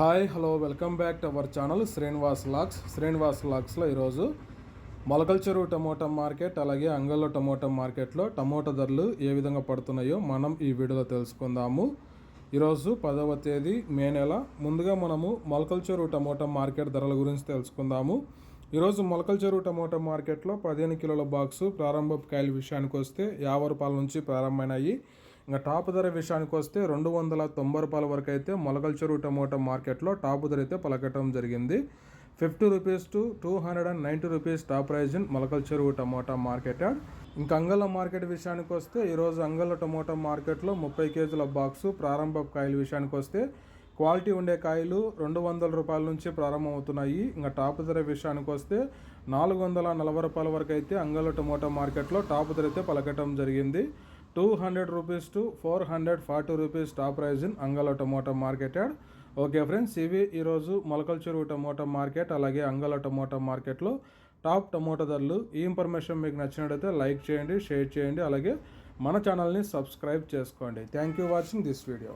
Hi hello welcome back to our channel Srinivas lakhs. Srinivas లాక్స్లో ఈరోజు మొలకల చెరువు టమోటా మార్కెట్ అలాగే అంగల్లో టమోటా మార్కెట్లో టమోటా ధరలు ఏ విధంగా పడుతున్నాయో మనం ఈ వీడియోలో తెలుసుకుందాము. ఈరోజు పదవ తేదీ మే నెల. ముందుగా మనము మొలకల్చెరువు టమోటా మార్కెట్ ధరల గురించి తెలుసుకుందాము. ఈరోజు మొలకల చెరువు టమోటా మార్కెట్లో పదిహేను కిలోల బాక్సు ప్రారంభ కాయల విషయానికి వస్తే యాభై రూపాయల నుంచి ప్రారంభమైనాయి. ఇంకా టాప్ ధర విషయానికి వస్తే రెండు వందల తొంభై రూపాయల వరకు అయితే మొలకల చెరువు టమోటా మార్కెట్లో టాప్ ధర అయితే పలకటం జరిగింది. Fifty rupees to two hundred and ninety rupees top price in Molakalacheruvu tomato market. ఇంకా అంగళ్ళ మార్కెట్ విషయానికి వస్తే ఈరోజు అంగళ్ళ టమోటా మార్కెట్లో ముప్పై కేజీల బాక్సు ప్రారంభ కాయల విషయానికి వస్తే క్వాలిటీ ఉండే కాయలు రెండు వందల రూపాయల నుంచి ప్రారంభమవుతున్నాయి. ఇంకా టాప్ ధర విషయానికి వస్తే నాలుగు వందల నలభై రూపాయల వరకు అయితే అంగళ్ళ టమోటా మార్కెట్లో టాప్ ధర అయితే పలకటం జరిగింది. Two hundred rupees to four hundred forty rupees top price in Angala tomato market okay friends ఇవి ఈరోజు మొలకల చెరువు టమోటా మార్కెట్ అలాగే అంగళ టమోటా మార్కెట్లో టాప్ టమోటా ధరలు. ఈ ఇన్ఫర్మేషన్ మీకు నచ్చినట్టయితే లైక్ చేయండి షేర్ చేయండి అలాగే మన ఛానల్ని సబ్స్క్రైబ్ చేసుకోండి. Thank you watching this video.